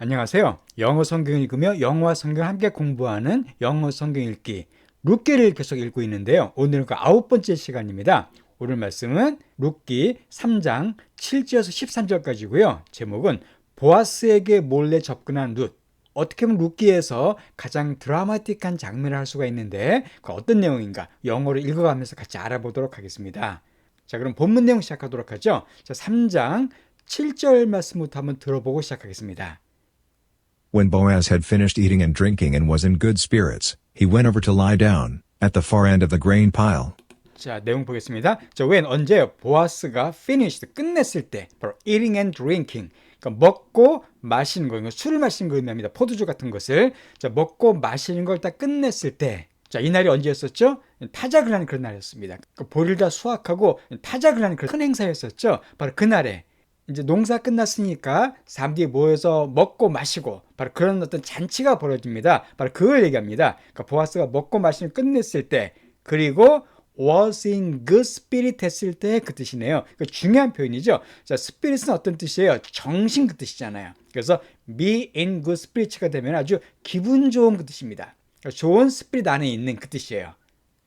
안녕하세요. 영어 성경 읽으며 영어와 성경 함께 공부하는 영어 성경 읽기 룻기를 계속 읽고 있는데요. 오늘은 그 아홉 번째 시간입니다. 오늘 말씀은 룻기 3장 7절에서 13절까지고요. 제목은 보아스에게 몰래 접근한 룻. 어떻게 보면 룻기에서 가장 드라마틱한 장면을 할 수가 있는데 그 어떤 내용인가 영어로 읽어가면서 같이 알아보도록 하겠습니다. 자, 그럼 본문 내용 시작하도록 하죠. 자, 3장 7절 말씀부터 한번 들어보고 시작하겠습니다. When Boaz had finished eating and drinking and was in good spirits, he went over to lie down, at the far end of the grain pile. 자, 내용 보겠습니다. 자, when 언제요? 보아스가 finished 끝냈을 때 바로 eating and drinking. 그러니까 먹고 마시는 거, 이거 술을 마시는 거 의미합니다. 포도주 같은 것을. 자, 먹고 마시는 걸 다 끝냈을 때. 자, 이 날이 언제였었죠? 타작을 하는 그런 날이었습니다. 그러니까 볼을 다 수확하고 타작을 하는 그런 큰 행사였었죠. 바로 그 날에 이제 농사 끝났으니까 사람들이 모여서 먹고 마시고 바로 그런 어떤 잔치가 벌어집니다. 바로 그걸 얘기합니다. 그러니까 보아스가 먹고 마시는 끝냈을 때 그리고 was in good spirit 했을 때 그 뜻이네요. 그 중요한 표현이죠. 자, spirit은 어떤 뜻이에요? 정신 그 뜻이잖아요. 그래서 be in good spirit가 되면 아주 기분 좋은 그 뜻입니다. 그러니까 좋은 spirit 안에 있는 그 뜻이에요.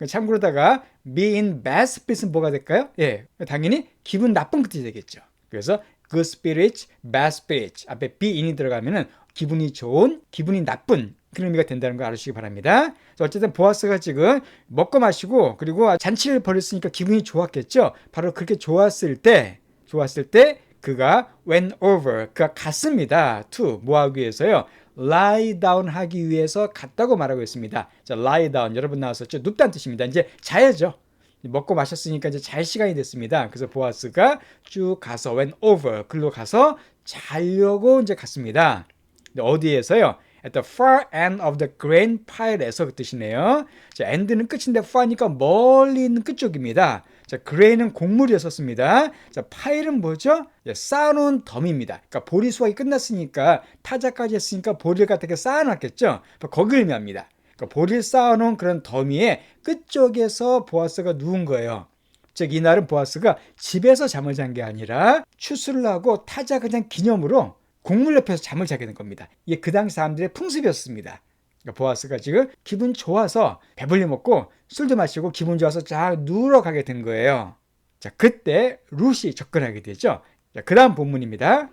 참고로다가 be in bad spirit은 뭐가 될까요? 예, 당연히 기분 나쁜 그 뜻이 되겠죠. 그래서 good spirit, bad spirit 앞에 be in이 들어가면은 기분이 좋은, 기분이 나쁜 그런 의미가 된다는 걸 알으시기 바랍니다. 어쨌든 보아스가 지금 먹고 마시고 그리고 잔치를 벌였으니까 기분이 좋았겠죠. 바로 그렇게 좋았을 때, 좋았을 때 그가 went over, 그가 갔습니다. to 뭐 하기 위해서요? lie down 하기 위해서 갔다고 말하고 있습니다. 자, lie down 여러분 나왔었죠? 눕다는 뜻입니다. 이제 자야죠. 먹고 마셨으니까 이제 잘 시간이 됐습니다. 그래서 보아스가 쭉 가서 went over 글로 가서 자려고 이제 갔습니다. 어디에서요? At the far end of the grain pile에서 그 뜻이네요. 자, end는 끝인데 far니까 멀리 있는 끝쪽입니다. 자, grain은 곡물이었었습니다. 자, pile은 뭐죠? 예, 쌓아놓은 덤입니다. 그러니까 보리 수확이 끝났으니까 타자까지 했으니까 보리를 갖다가 쌓아놨겠죠. 거기를 의미합니다. 그러니까 보리를 쌓아놓은 그런 더미의 끝쪽에서 보아스가 누운 거예요. 즉 이날은 보아스가 집에서 잠을 잔 게 아니라 추수를 하고 타자 그냥 기념으로 곡물 옆에서 잠을 자게 된 겁니다. 이게 그 당시 사람들의 풍습이었습니다. 그러니까 보아스가 지금 기분 좋아서 배불리 먹고 술도 마시고 기분 좋아서 쫙 누워 가게 된 거예요. 자, 그때 룻이 접근하게 되죠. 자, 그 다음 본문입니다.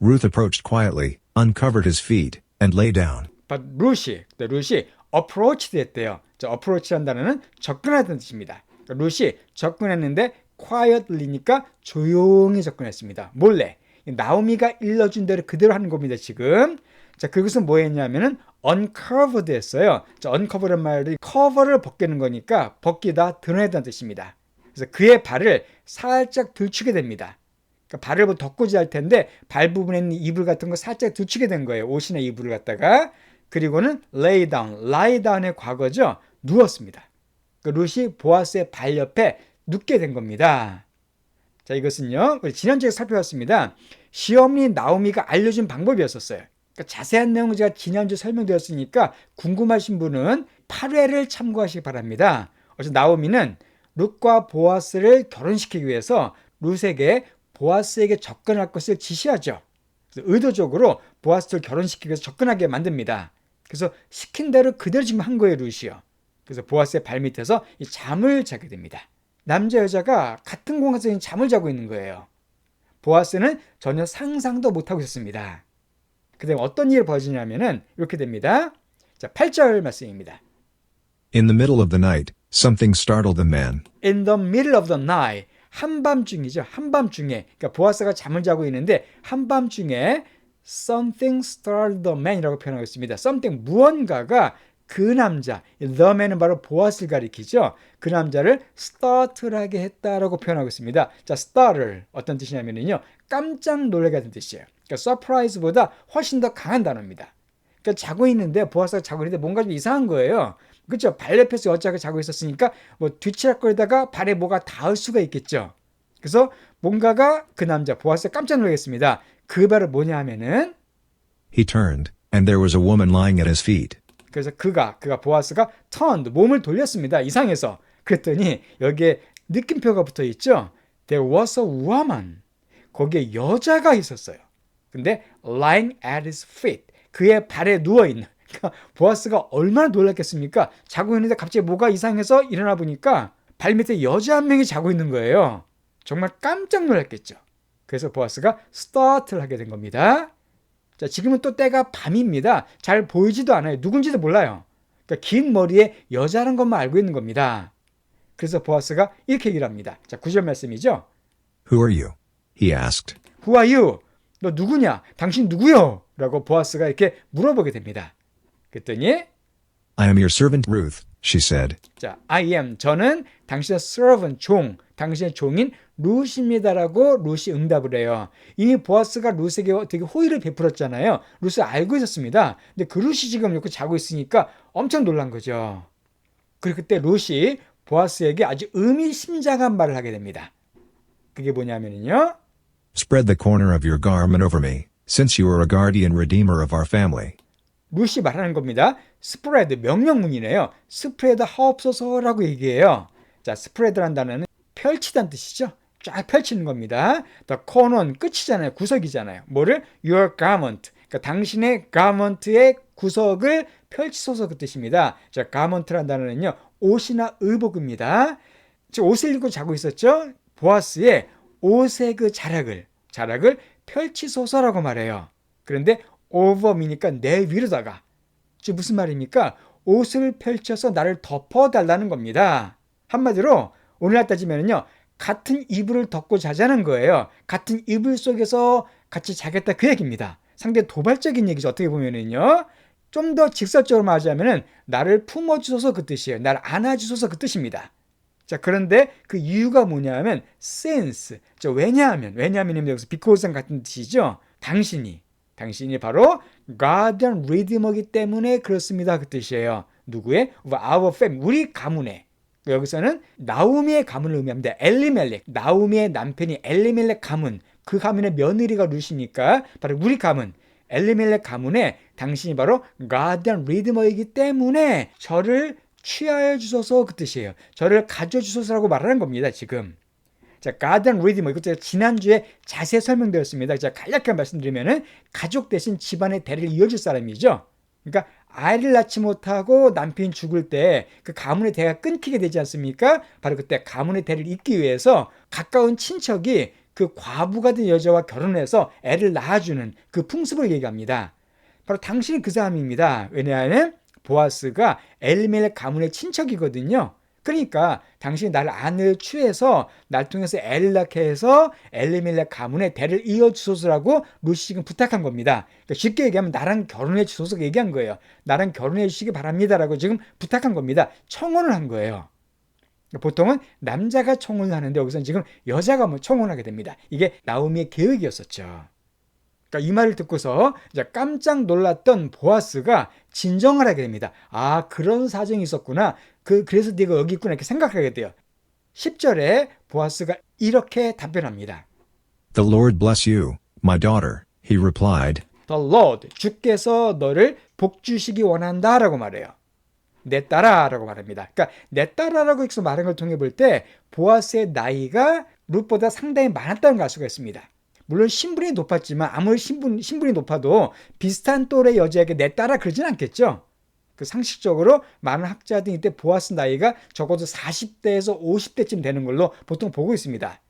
Ruth approached quietly, uncovered his feet, and lay down. 룻이, 룻이 approach 됐대요. 자, approach라는 단어는 접근하다는 뜻입니다. 그러니까 룻이 접근했는데 quietly니까 조용히 접근했습니다. 몰래. 나오미가 일러준 대로 그대로 하는 겁니다, 지금. 자, 그것은 뭐 했냐면은 uncovered 했어요. 자, uncover란 말이 cover를 벗기는 거니까 벗기다, 드러내다는 뜻입니다. 그래서 그의 발을 살짝 들추게 됩니다. 그러니까 발을 뭐 덮고지 할 텐데 발 부분에 있는 이불 같은 거 살짝 들추게 된 거예요. 옷이나 이불을 갖다가. 그리고는 lay down, lie down의 과거죠. 누웠습니다. 그 루시 보아스의 발 옆에 눕게 된 겁니다. 자, 이것은요. 지난주에 살펴봤습니다. 시어머니 나오미가 알려준 방법이었었어요. 그러니까 자세한 내용은 제가 지난주 설명드렸으니까 궁금하신 분은 8회를 참고하시기 바랍니다. 어제 나오미는 룻과 보아스를 결혼시키기 위해서 룻에게 보아스에게 접근할 것을 지시하죠. 의도적으로 보아스를 결혼시키기 위해서 접근하게 만듭니다. 그래서 시킨 대로 그대로 지금 한 거예요, 루시요. 그래서 보아스의 발밑에서 잠을 자게 됩니다. 남자 여자가 같은 공간에서 잠을 자고 있는 거예요. 보아스는 전혀 상상도 못하고 있었습니다. 그 다음에 어떤 일이 벌어지냐면은 이렇게 됩니다. 자, 8절 말씀입니다. In the middle of the night, something startled the man. In the middle of the night. 한밤중이죠. 한밤중에. 그러니까 보아스가 잠을 자고 있는데 한밤중에 something startled the man이라고 표현하고 있습니다. something 무언가가 그 남자, the man은 바로 보아스를 가리키죠. 그 남자를 startle하게 했다라고 표현하고 있습니다. 자, startle 어떤 뜻이냐면요, 깜짝 놀라게 하는 뜻이에요. 그러니까 surprise보다 훨씬 더 강한 단어입니다. 그러니까 자고 있는데 보아스가 자고 있는데 뭔가 좀 이상한 거예요. 그렇죠? 발레패스 여자가 자고 있었으니까 뭐 뒤치락거리다가 발에 뭐가 닿을 수가 있겠죠. 그래서 뭔가가 그 남자 보아스가 깜짝 놀라겠습니다. 그 발은 뭐냐 하면은 He turned, and there was a woman lying at his feet. 그래서 그가 그가 보아스가 turned 몸을 돌렸습니다. 이상해서 그랬더니 여기에 느낌표가 붙어 있죠. There was a woman. 거기에 여자가 있었어요. 근데 lying at his feet. 그의 발에 누워 있는. 그러니까 보아스가 얼마나 놀랐겠습니까? 자고 있는데 갑자기 뭐가 이상해서 일어나 보니까 발 밑에 여자 한 명이 자고 있는 거예요. 정말 깜짝 놀랐겠죠. 그래서 보아스가 스타트를 하게 된 겁니다. 자, 지금은 또 때가 밤입니다. 잘 보이지도 않아요. 누군지도 몰라요. 그러니까 긴 머리에 여자라는 것만 알고 있는 겁니다. 그래서 보아스가 이렇게 얘기를 합니다. 자, 9절 말씀이죠. Who are you? He asked. Who are you? 너 누구냐? 당신 누구요? 라고 보아스가 이렇게 물어보게 됩니다. 그랬더니 I am your servant Ruth, she said. 자, I am 저는 당신의 servant 종, 당신의 종인 룻입니다라고 룻이 응답을 해요. 이미 보아스가 룻에게 되게 호의를 베풀었잖아요. 룻을 알고 있었습니다. 근데 그 룻이 지금 이렇게 자고 있으니까 엄청 놀란 거죠. 그리고 그때 룻이 보아스에게 아주 의미심장한 말을 하게 됩니다. 그게 뭐냐면요. Spread the corner of your garment over me, since you are a guardian redeemer of our family. 루시 말하는 겁니다. 스프레드 명령문이네요. 스프레드 하옵소서라고 얘기해요. 자, 스프레드란 단어는 펼치다는 뜻이죠. 쫙 펼치는 겁니다. The corner는 끝이잖아요. 구석이잖아요. 뭐를? Your garment. 그러니까 당신의 garment의 구석을 펼치소서 그 뜻입니다. 자, garment란 단어는요. 옷이나 의복입니다. 즉 옷을 입고 자고 있었죠. 보아스의 옷의 그 자락을 자락을 펼치소서라고 말해요. 그런데 over미니까 내 위로다가 즉 무슨 말입니까? 옷을 펼쳐서 나를 덮어달라는 겁니다. 한마디로 오늘날 따지면요 같은 이불을 덮고 자자는 거예요. 같은 이불 속에서 같이 자겠다 그 얘기입니다. 상당히 도발적인 얘기죠. 어떻게 보면은요. 좀 더 직설적으로 말하자면은 나를 품어주소서 그 뜻이에요. 나를 안아주소서 그 뜻입니다. 자, 그런데 그 이유가 뭐냐면 since. 저 왜냐하면 왜냐하면 여기서 because 같은 뜻이죠. 당신이 당신이 바로 guardian redeemer이기 때문에 그렇습니다. 그 뜻이에요. 누구의? our family. 우리 가문의. 여기서는 나우미의 가문을 의미합니다. 엘리멜렉. 나우미의 남편이 엘리멜렉 가문. 그 가문의 며느리가 루시니까 바로 우리 가문. 엘리멜렉 가문에 당신이 바로 guardian redeemer이기 때문에 저를 취하여 주소서 그 뜻이에요. 저를 가져 주소서라고 말하는 겁니다. 지금. 자, 가든 리디머 이것 제가 지난주에 자세히 설명드렸습니다. 제가 간략하게 말씀드리면은 가족 대신 집안의 대를 이어줄 사람이죠. 그러니까 아이를 낳지 못하고 남편이 죽을 때 그 가문의 대가 끊기게 되지 않습니까? 바로 그때 가문의 대를 잇기 위해서 가까운 친척이 그 과부가 된 여자와 결혼해서 애를 낳아주는 그 풍습을 얘기합니다. 바로 당신이 그 사람입니다. 왜냐하면 보아스가 엘리멜렉 가문의 친척이거든요. 그러니까 당신이 나를 아내를 취해서 날 통해서 낳게 해서 엘리멜렉 가문의 대를 이어주소서라고 루시 지금 부탁한 겁니다. 그러니까 쉽게 얘기하면 나랑 결혼해 주소서 얘기한 거예요. 나랑 결혼해 주시기 바랍니다라고 지금 부탁한 겁니다. 청혼을 한 거예요. 보통은 남자가 청혼을 하는데 여기서는 지금 여자가 뭐 청혼하게 됩니다. 이게 나오미의 계획이었었죠. 그러니까 이 말을 듣고서 이제 깜짝 놀랐던 보아스가 진정을 하게 됩니다. 아, 그런 사정이 있었구나. 그, 그래서 네가 여기 있구나. 이렇게 생각하게 돼요. 10절에 보아스가 이렇게 답변합니다. The Lord bless you, my daughter, he replied. The Lord, 주께서 너를 복주시기 원한다. 라고 말해요. 내 딸아라고 말합니다. 그러니까 내 딸아라고 말한 걸 통해 볼 때 보아스의 나이가 룻보다 상당히 많았다는 걸 알 수가 있습니다. 물론 신분이 높았지만 아무리 신분, 신분이 높아도 비슷한 또래 여자에게 내 딸아 그러진 않겠죠. 그 상식적으로 많은 학자들이 이때 보아스 나이가 적어도 40대에서 50대쯤 되는 걸로 보통 보고 있습니다.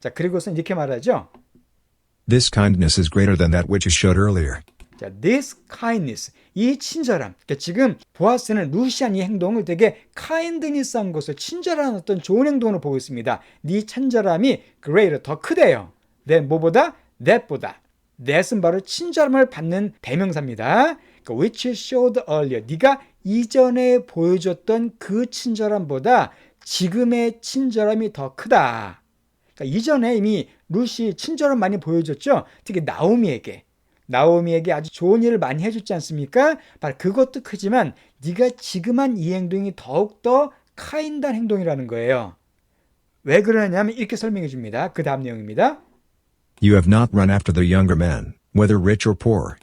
자, 그리고서 이렇게 말하죠. This kindness is greater than that which you showed earlier. 자, this kindness, 이 친절함. 그러니까 지금 보아스는 루시안 이 행동을 되게 kindness한 것을 친절한 어떤 좋은 행동으로 보고 있습니다. 네 친절함이 greater, 더 크대요. Than 뭐보다? that보다. that은 바로 친절함을 받는 대명사입니다. 그러니까 which showed earlier. 네가 이전에 보여줬던 그 친절함보다 지금의 친절함이 더 크다. 그러니까 이전에 이미 루시 친절함 많이 보여줬죠. 특히 나오미에게. 나오미에게 아주 좋은 일을 많이 해줬지 않습니까? 바로 그것도 크지만 네가 지금 한 이 행동이 더욱더 카인단 행동이라는 거예요. 왜 그러냐면 이렇게 설명해 줍니다. 그 다음 내용입니다. You have not run after the younger men, whether rich or poor.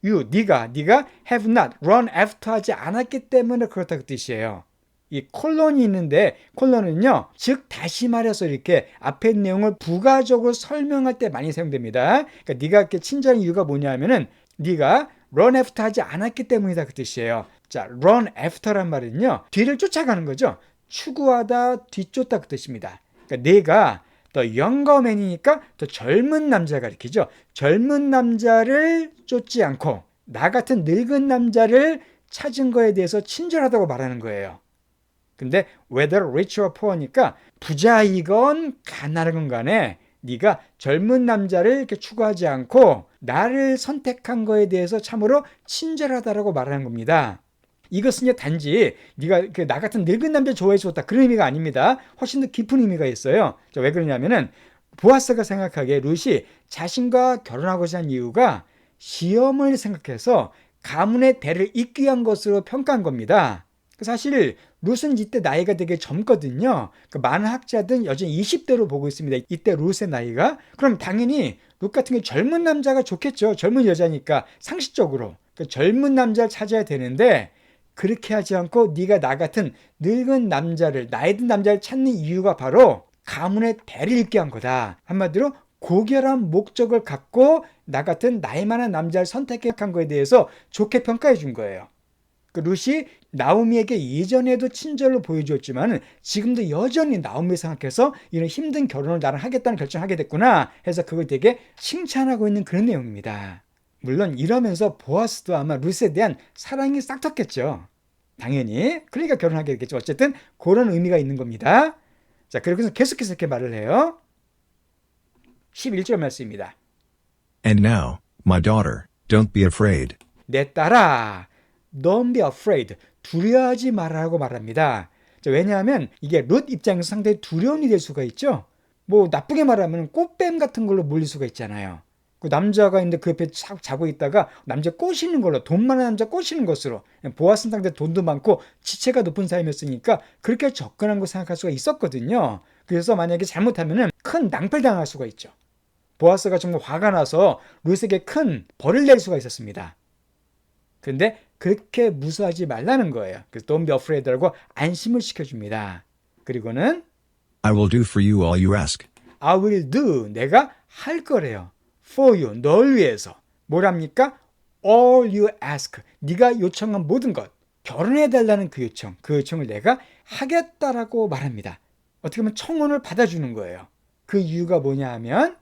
You, 네가, 네가 have not run after 하지 않았기 때문에 그렇다 그 뜻이에요. 이 콜론이 있는데 콜론은요, 즉 다시 말해서 이렇게 앞에 내용을 부가적으로 설명할 때 많이 사용됩니다. 그러니까 네가 이렇게 친절한 이유가 뭐냐면은 네가 run after 하지 않았기 때문이다 그 뜻이에요. 자, run after란 말은요, 뒤를 쫓아가는 거죠. 추구하다, 뒤쫓다 그 뜻입니다. 그러니까 내가 더 영거맨이니까 더 젊은 남자가 이렇게죠. 젊은 남자를 쫓지 않고 나 같은 늙은 남자를 찾은 거에 대해서 친절하다고 말하는 거예요. 근데 whether rich or poor니까 부자이건 가난하건 간에 네가 젊은 남자를 이렇게 추구하지 않고 나를 선택한 거에 대해서 참으로 친절하다라고 말하는 겁니다. 이것은 단지 네가 그 나 같은 늙은 남자 좋아해 줬다 그런 의미가 아닙니다. 훨씬 더 깊은 의미가 있어요. 자, 왜 그러냐면은 보아스가 생각하기에 룻이 자신과 결혼하고자 한 이유가 시험을 생각해서 가문의 대를 잇기 위한 것으로 평가한 겁니다. 사실 룻은 이때 나이가 되게 젊거든요. 그 많은 학자들은 여전히 20대로 보고 있습니다. 이때 룻의 나이가. 그럼 당연히 룻 같은 게 젊은 남자가 좋겠죠. 젊은 여자니까 상식적으로. 그 젊은 남자를 찾아야 되는데 그렇게 하지 않고 네가 나 같은 늙은 남자를 나이 든 남자를 찾는 이유가 바로 가문의 대를 잇게 한 거다. 한마디로 고결한 목적을 갖고 나 같은 나이 많은 남자를 선택한 거에 대해서 좋게 평가해 준 거예요. 그 룻이 나오미에게 예전에도 친절을 보여주었지만 지금도 여전히 나오미 생각해서 이런 힘든 결혼을 나랑 하겠다는 결정하게 됐구나 해서 그걸 되게 칭찬하고 있는 그런 내용입니다. 물론 이러면서 보아스도 아마 룻에 대한 사랑이 싹 텄겠죠. 당연히 그러니까 결혼하게 됐겠죠. 어쨌든 그런 의미가 있는 겁니다. 자 그래서 계속해서 이렇게 말을 해요. 11절 말씀입니다. And now, my daughter, don't be afraid. 내 딸아, don't be afraid. 두려워하지 말라고 말합니다. 자, 왜냐하면 이게 룻 입장에서 상당히 두려움이 될 수가 있죠. 뭐 나쁘게 말하면 꽃뱀 같은 걸로 몰릴 수가 있잖아요. 그 남자가 있는데 그 옆에 자, 자고 있다가 남자 꼬시는 걸로 돈 많은 남자 꼬시는 것으로 보아슨 상대 돈도 많고 지체가 높은 사람이었으니까 그렇게 접근한 거 생각할 수가 있었거든요. 그래서 만약에 잘못하면은 큰 낭패를 당할 수가 있죠. 보아스가 정말 화가 나서 룻에게 큰 벌을 낼 수가 있었습니다. 근데 그렇게 무서워하지 말라는 거예요. 그래서 don't be afraid라고 안심을 시켜줍니다. 그리고는 I will do for you all you ask. I will do 내가 할 거래요. For you 널 위해서 뭐랍니까? all you ask 네가 요청한 모든 것 결혼해 달라는 그 요청 그 요청을 내가 하겠다라고 말합니다. 어떻게 보면 청혼을 받아주는 거예요. 그 이유가 뭐냐 하면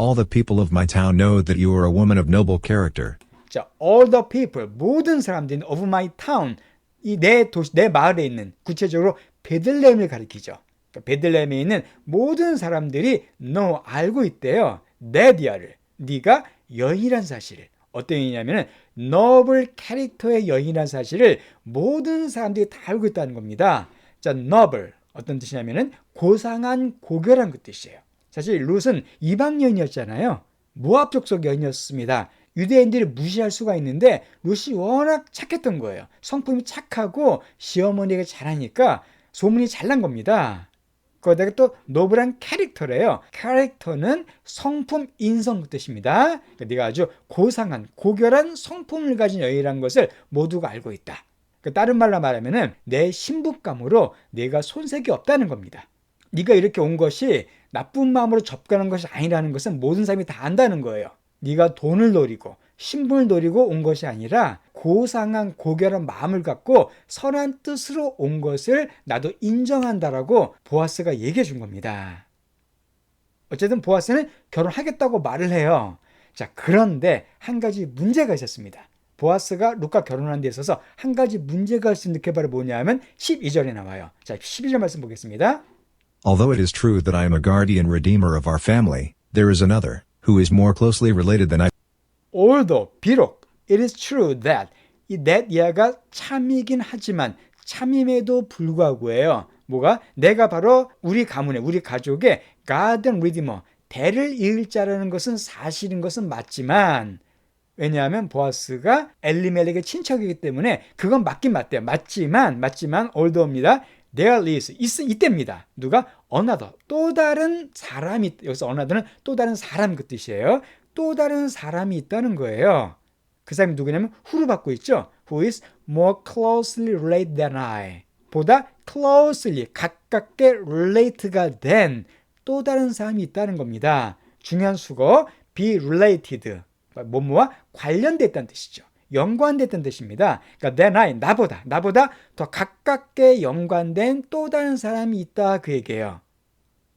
All the people of my town know that you are a woman of noble character. 자, all the people 모든 사람들이 of my town 이 내 도시 내 마을에 있는 구체적으로 베들레헴을 가리키죠. 그러니까 베들레헴에 있는 모든 사람들이 너 알고 있대요. 네디아를 네가 여인이란 사실을 어떤 여인이냐면은 너블 캐릭터의 여인이란 사실을 모든 사람들이 다 알고 있다는 겁니다. 자, 너블 어떤 뜻이냐면은 고상한 고결한 그 뜻이에요. 사실 룻은 이방 여인이었잖아요. 모압 족속 여인이었습니다. 유대인들이 무시할 수가 있는데 룻이 워낙 착했던 거예요. 성품이 착하고 시어머니가 잘하니까 소문이 잘 난 겁니다. 거기다가 또 노블한 캐릭터래요. 캐릭터는 성품, 인성 그 뜻입니다. 그러니까 네가 아주 고상한, 고결한 성품을 가진 여인이라는 것을 모두가 알고 있다. 그 다른 말로 말하면은 내 신부감으로 내가 손색이 없다는 겁니다. 네가 이렇게 온 것이 나쁜 마음으로 접근한 것이 아니라는 것은 모든 사람이 다 안다는 거예요. 네가 돈을 노리고 신분을 노리고 온 것이 아니라 고상한 고결한 마음을 갖고 선한 뜻으로 온 것을 나도 인정한다라고 보아스가 얘기해 준 겁니다. 어쨌든 보아스는 결혼하겠다고 말을 해요. 자, 그런데 한 가지 문제가 있었습니다. 보아스가 룻과 결혼한 데 있어서 한 가지 문제가 있을 게 바로 뭐냐면 12절에 나와요. 자, 12절 말씀 보겠습니다. Although it is true that I am a guardian redeemer of our family, there is another, who is more closely related than I. although 비록 it is true that 이 that 이하가 참이긴 하지만 참임에도 불구하고예요. 뭐가 내가 바로 우리 가문의 우리 가족의 garden redeemer 대를 이을 자라는 것은 사실인 것은 맞지만 왜냐하면 보아스가 엘리멜렉의 친척이기 때문에 그건 맞긴 맞대요. 맞지만 맞지만 올더입니다. There is 있, 이때입니다. 누가 another 또 다른 사람이 여기서 another는 또 다른 사람 그 뜻이에요. 또 다른 사람이 있다는 거예요. 그 사람이 누구냐면 후를 받고 있죠. Who is more closely related than I. 보다 closely 가깝게 relate가 된 또 다른 사람이 있다는 겁니다. 중요한 수거 be related 뭐뭐와 관련됐다는 뜻이죠. 연관됐다는 뜻입니다. 그러니까 than I 나보다 나보다 더 가깝게 연관된 또 다른 사람이 있다 그 얘기예요.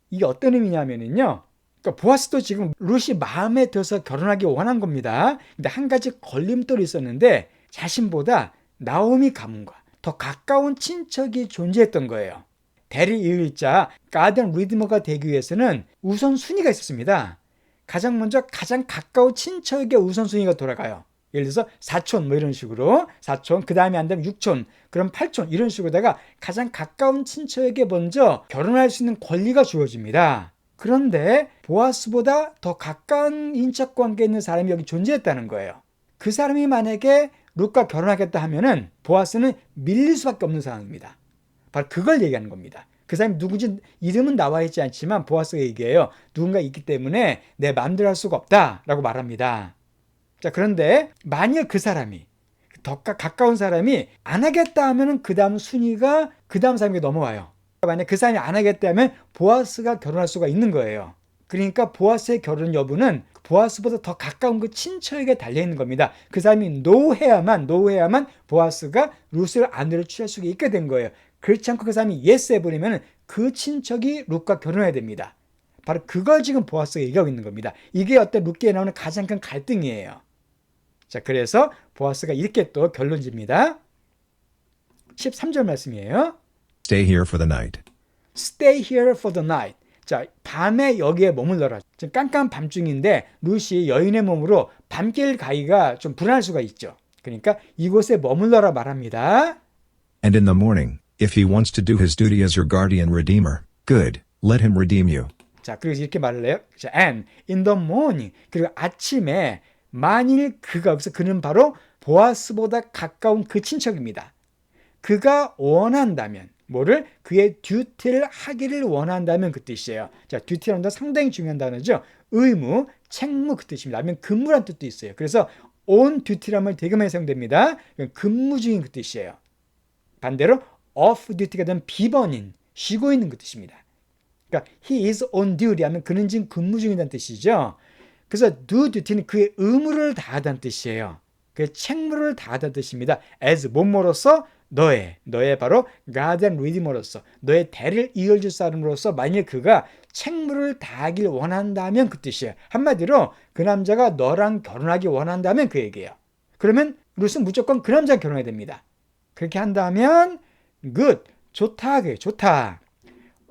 이게 어떤 의미냐면은요. 그러니까 보아스도 지금 룻이 마음에 들어서 결혼하기 원한 겁니다. 근데 한 가지 걸림돌이 있었는데 자신보다 나오미 가문과 더 가까운 친척이 존재했던 거예요. 대리 이을 자 가든 리드머가 되기 위해서는 우선 순위가 있었습니다. 가장 먼저 가장 가까운 친척에게 우선 순위가 돌아가요. 예를 들어서 사촌 뭐 이런 식으로 사촌 그 다음에 안 되면 육촌 그럼 팔촌 이런 식으로다가 가장 가까운 친척에게 먼저 결혼할 수 있는 권리가 주어집니다. 그런데 보아스보다 더 가까운 인척 관계에 있는 사람이 여기 존재했다는 거예요. 그 사람이 만약에 룻과 결혼하겠다 하면은 보아스는 밀릴 수밖에 없는 상황입니다. 바로 그걸 얘기하는 겁니다. 그 사람이 누구지 이름은 나와 있지 않지만 보아스가 얘기해요. 누군가 있기 때문에 내 마음대로 할 수가 없다라고 말합니다. 자 그런데 만약 그 사람이 더 가- 가까운 사람이 안 하겠다 하면은 그 다음 순위가 그 다음 사람에게 넘어와요. 만약 그 사람이 안 하겠다 하면 보아스가 결혼할 수가 있는 거예요. 그러니까 보아스의 결혼 여부는 보아스보다 더 가까운 그 친척에게 달려 있는 겁니다. 그 사람이 노해야만 노해야만 보아스가 룻을 아내로 취할 수가 있게 된 거예요. 그렇지 않고 그 사람이 예스 해버리면 그 친척이 룻과 결혼해야 됩니다. 바로 그걸 지금 보아스가 얘기하고 있는 겁니다. 이게 어떤 룻기에 나오는 가장 큰 갈등이에요. 자, 그래서 보아스가 이렇게 또 결론집니다. 13절 말씀이에요. Stay here for the night. Stay here for the night. 자, 밤에 여기에 머물러라. 지금 깜깜 밤중인데 룻이 여인의 몸으로 밤길 가기가 좀 불안할 수가 있죠. 그러니까 이곳에 머물러라 말합니다. And in the morning, if he wants to do his duty as your guardian redeemer, good, let him redeem you. 자, 그리고 이렇게 말을 해요. 자, and in the morning. 그리고 아침에 만일 그가 없어 그는 바로 보아스보다 가까운 그 친척입니다. 그가 원한다면 뭐를 그의 듀티를 하기를 원한다면 그 뜻이에요. 자, 듀티라는 건 상당히 중요한 단어죠. 의무, 책무 그 뜻입니다. 아니면 근무란 뜻도 있어요. 그래서 on duty란 말 되게 많이 사용됩니다. 근무 중인 그 뜻이에요. 반대로 off duty가 되면 비번인, 쉬고 있는 그 뜻입니다. 그러니까 he is on duty 하면 그는 지금 근무 중이라는 뜻이죠. 그래서 do duty는 그의 의무를 다하다는 뜻이에요. 그의 책무를 다하다는 뜻입니다. as 뭐뭐로서 너의 너의 바로 guardian redeemer로서 너의 대를 이어줄 사람으로서 만일 그가 책무를 다하길 원한다면 그 뜻이에요. 한마디로 그 남자가 너랑 결혼하기 원한다면 그 얘기예요. 그러면 룻은 무조건 그 남자랑 결혼해야 됩니다. 그렇게 한다면 good 좋다 그게 좋다.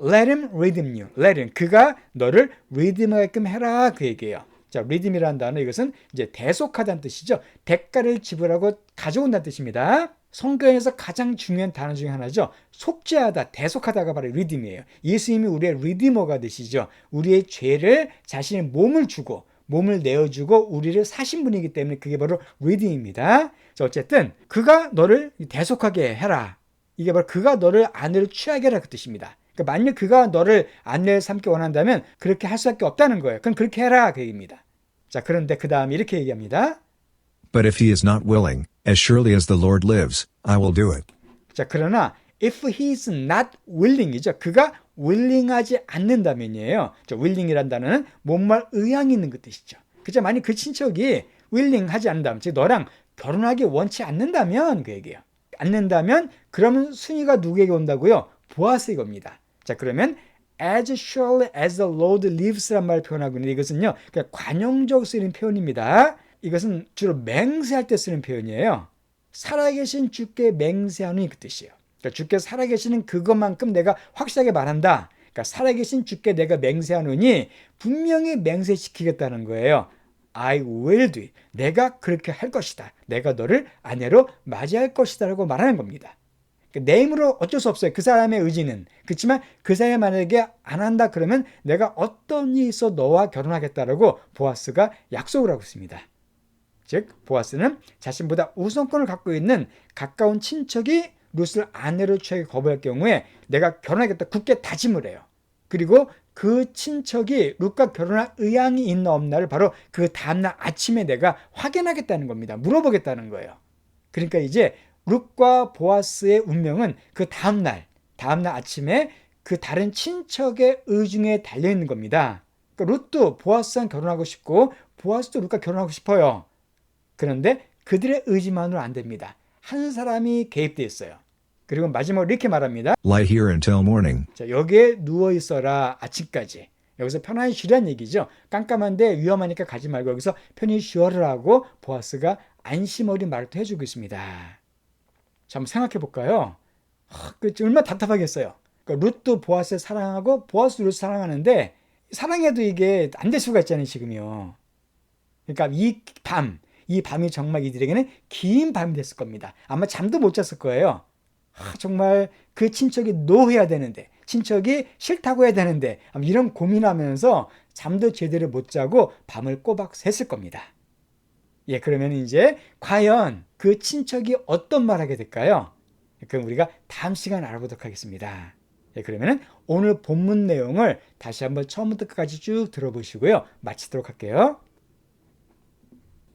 Let him redeem you. Let him 그가 너를 redeem하게끔 해라 그 얘기예요. 자, redeem이라는 단어 이것은 이제 대속하다는 뜻이죠. 대가를 지불하고 가져온다는 뜻입니다. 성경에서 가장 중요한 단어 중에 하나죠. 속죄하다, 대속하다가 바로 redeem이에요. 예수님이 우리의 redeemer가 되시죠. 우리의 죄를 자신의 몸을 주고 몸을 내어주고 우리를 사신 분이기 때문에 그게 바로. 자, 어쨌든 그가 너를 대속하게 해라. 이게 바로 그가 너를 아내로 취하게 하라 그 뜻입니다. 그러니까 만약 그가 너를 아내를 삼기 원한다면 그렇게 할 수밖에 없다는 거예요. 그럼 그렇게 해라 그 얘기입니다. 자, 그런데 그 다음에 이렇게 얘기합니다. But if he is not willing, as surely as the Lord lives, I will do it. 자, 그러나 if he is not willing이죠. 그가 willing하지 않는다면이에요. 자, willing이란 단어는 뭔말 의향이 있는 그 뜻이죠. 그죠? 만약 그 친척이 willing하지 않는다면, 즉 너랑 결혼하기 원치 않는다면 그 얘기예요. 않는다면 그러면 순위가 누구에게 온다고요? 보아스에게 옵니다. 자, 그러면 as surely as the Lord lives란 말을 표현하고 있는데 이것은요. 그냥 관용적 쓰이는 표현입니다. 이것은 주로 맹세할 때 쓰는 표현이에요. 살아계신 주께 맹세하는 그 뜻이에요. 그러니까 주께 살아계시는 그것만큼 내가 확실하게 말한다. 그러니까 살아계신 주께 내가 맹세하노니 분명히 맹세시키겠다는 거예요. I will do. 내가 그렇게 할 것이다. 내가 너를 아내로 맞이할 것이다라고 말하는 겁니다. 그러니까 내 힘으로 어쩔 수 없어요. 그 사람의 의지는. 그렇지만 그 사람이 만약에 안 한다 그러면 내가 어떤 일이 있어 너와 결혼하겠다라고 보아스가 약속을 하고 있습니다. 즉 보아스는 자신보다 우선권을 갖고 있는 가까운 친척이 룻을 아내로 취하게 거부할 경우에 내가 결혼하겠다 굳게 다짐을 해요. 그리고 그 친척이 룻과 결혼할 의향이 있나 없나를 바로 그 다음날 아침에 내가 확인하겠다는 겁니다. 물어보겠다는 거예요. 그러니까 이제 룻과 보아스의 운명은 그 다음날, 다음날 아침에 그 다른 친척의 의중에 달려 있는 겁니다. 그러니까 룻도 보아스랑 결혼하고 싶고 보아스도 룻과 결혼하고 싶어요. 그런데 그들의 의지만으로 안 됩니다. 한 사람이 개입되어 있어요. 그리고 마지막으로 이렇게 말합니다. Lie here until morning. 자, 여기에 누워 있어라 아침까지. 여기서 편안히 쉬란 얘기죠. 깜깜한데 위험하니까 가지 말고 여기서 편히 쉬어라라고 보아스가 안심 어린 또 해주고 있습니다. 자, 한번 생각해 볼까요? 하, 그 얼마나 답답하겠어요. 그러니까 룻도 보아스를 사랑하고 보아스도 룻을 사랑하는데 사랑해도 이게 안 될 수가 있잖아요, 지금요. 그러니까 이 밤, 이 밤이 정말 이들에게는 긴 밤이 됐을 겁니다. 아마 잠도 못 잤을 거예요. 아, 정말 그 친척이 노해야 되는데 친척이 싫다고 해야 되는데 이런 고민하면서 잠도 제대로 못 자고 밤을 꼬박 샜을 겁니다. 예, 그러면 이제 과연 그 친척이 어떤 말 하게 될까요? 그럼 우리가 다음 시간 알아보도록 하겠습니다. 예, 그러면은 오늘 본문 내용을 다시 한번 처음부터 끝까지 쭉 들어보시고요. 마치도록 할게요.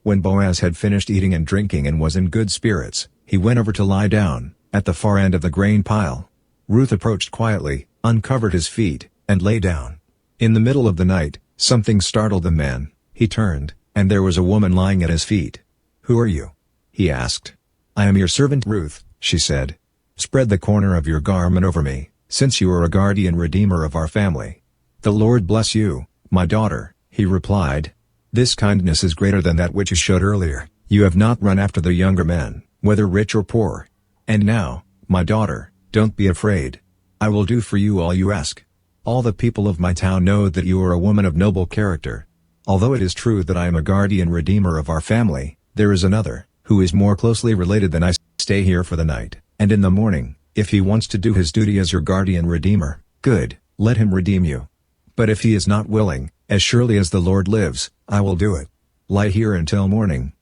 When Boaz had finished eating and drinking and was in good spirits, he went over to lie down, at the far end of the grain pile. Ruth approached quietly, uncovered his feet, and lay down. In the middle of the night, something startled the man. He turned, and there was a woman lying at his feet. Who are you? He asked. I am your servant Ruth, she said. Spread the corner of your garment over me, since you are a guardian redeemer of our family. The Lord bless you, my daughter, he replied. This kindness is greater than that which you showed earlier. You have not run after the younger men, whether rich or poor. And now, my daughter, don't be afraid. I will do for you all you ask. All the people of my town know that you are a woman of noble character. Although it is true that I am a guardian redeemer of our family, there is another, who is more closely related than I. Stay here for the night, and in the morning, if he wants to do his duty as your guardian redeemer, good, let him redeem you. But if he is not willing, as surely as the Lord lives, I will do it. Lie here until morning.